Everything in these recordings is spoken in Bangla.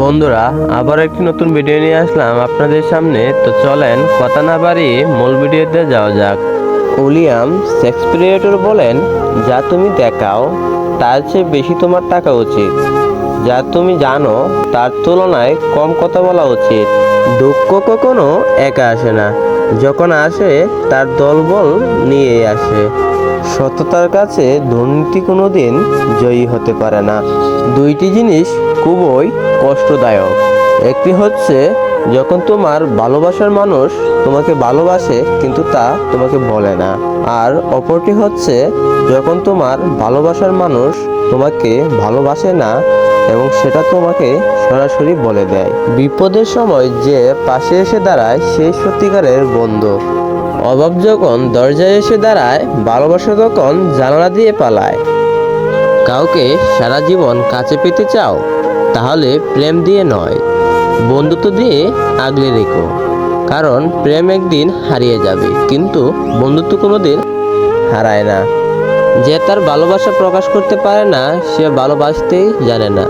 বন্ধুরা, আবার একটি নতুন ভিডিও নিয়ে আসলাম আপনাদের সামনে। তো চলেন কথা না বাড়িয়ে মূল ভিডিওতে যাওয়া যাক। উইলিয়াম শেক্সপিরিয়েটর বলেন, যা তুমি দেখাও, তার চেয়ে বেশি তোমার টাকা উচিত। যা তুমি জানো, তার তুলনায় কম কথা বলা উচিত। দুঃখ কখনো একা আসে না। যখন আসে, তার দলবল নিয়ে আসে। সততার কাছে দুর্নীতি কোনো দিন জয়ী হতে পারে না। দুইটি জিনিস খুবই কষ্টদায়ক। একটি হচ্ছে, যখন তোমার ভালোবাসার মানুষ তোমাকে ভালোবাসে, কিন্তু তা তোমাকে বলে না। আর অপরটি হচ্ছে, যখন তোমার ভালোবাসার মানুষ তোমাকে ভালোবাসে না এবং সেটা তোমাকে সরাসরি বলে দেয়। বিপদের সময় যে পাশে এসে দাঁড়ায় সেই সত্যিকারের বন্ধু। অভাব যখন দরজায় এসে দাঁড়ায়, ভালোবাসা তখন জানালা দিয়ে পালায়। কাউকে সারা জীবন কাছে পেতে চাও, তাহলে প্রেম দিয়ে নয়, বন্ধুত্ব দিয়ে আগলে রেখো। কারণ প্রেম একদিন হারিয়ে যাবে, কিন্তু বন্ধুত্ব কোনোদিন হারায় না। যে তার ভালোবাসা প্রকাশ করতে পারে না, সে ভালোবাসতেই জানে না।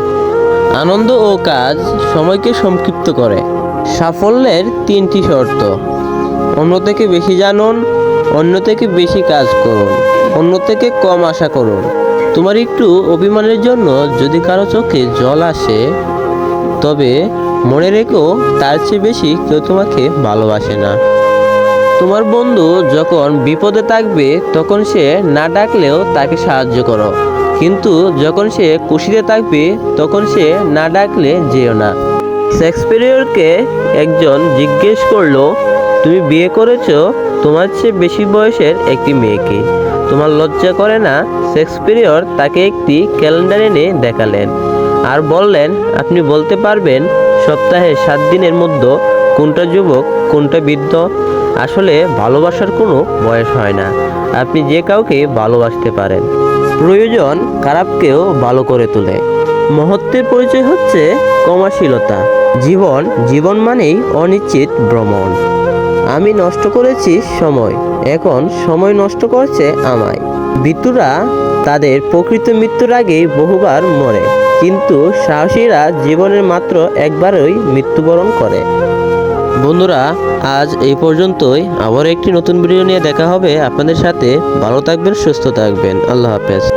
আনন্দ ও কাজ সময়কে সংক্ষিপ্ত করে। সাফল্যের তিনটি শর্ত। অন্য থেকে বেশি জানুন, অন্য থেকে বেশি কাজ করুন, অন্য থেকে কম আশা করুন। তোমার একটু অভিমানের জন্য যদি কারও চোখে জল আসে, তবে মনে রেখো তার চেয়ে বেশি কেউ তোমাকে ভালোবাসে না। তোমার বন্ধু যখন বিপদে থাকবে, তখন সে না ডাকলেও তাকে সাহায্য করো। কিন্তু যখন সে খুশিতে থাকবে, তখন সে না ডাকলে যেও না। শেক্সপিয়রকে একজন জিজ্ঞেস করল তুমি বিয়ে করেছ, তোমার চেয়ে বেশি বয়সের একটি মেয়েকে। তোমার লজ্জা করে না, শেক্সপিয়র তাকে একটি ক্যালেন্ডার এনে দেখালেন। আর বললেন, আপনি বলতে পারবেন, সপ্তাহে সাত দিনের মধ্যে কোনটা যুবক, কোনটা বৃদ্ধ? আসলে ভালোবাসার কোনো বয়স হয় না। আপনি যে কাউকে ভালোবাসতে পারেন। প্রয়োজন খারাপকেও ভালো করে তোলে। মহত্বের পরিচয় হচ্ছে কমাশীলতা। জীবন জীবন মানেই অনিশ্চিত ভ্রমণ। আমি নষ্ট করেছি সময়। এখন সময় নষ্ট করছে আমায়। বিতুরা তাদের প্রকৃত মৃত্যুর আগেই বহুবার মরে। কিন্তু সাহসীরা জীবনের মাত্র একবারই মৃত্যুবরণ করে। বন্ধুরা, আজ এই পর্যন্তই। আবার একটি নতুন ভিডিও নিয়ে দেখা হবে। আপনাদের সাথে ভালো থাকবেন, সুস্থ থাকবেন। আল্লাহ হাফেজ।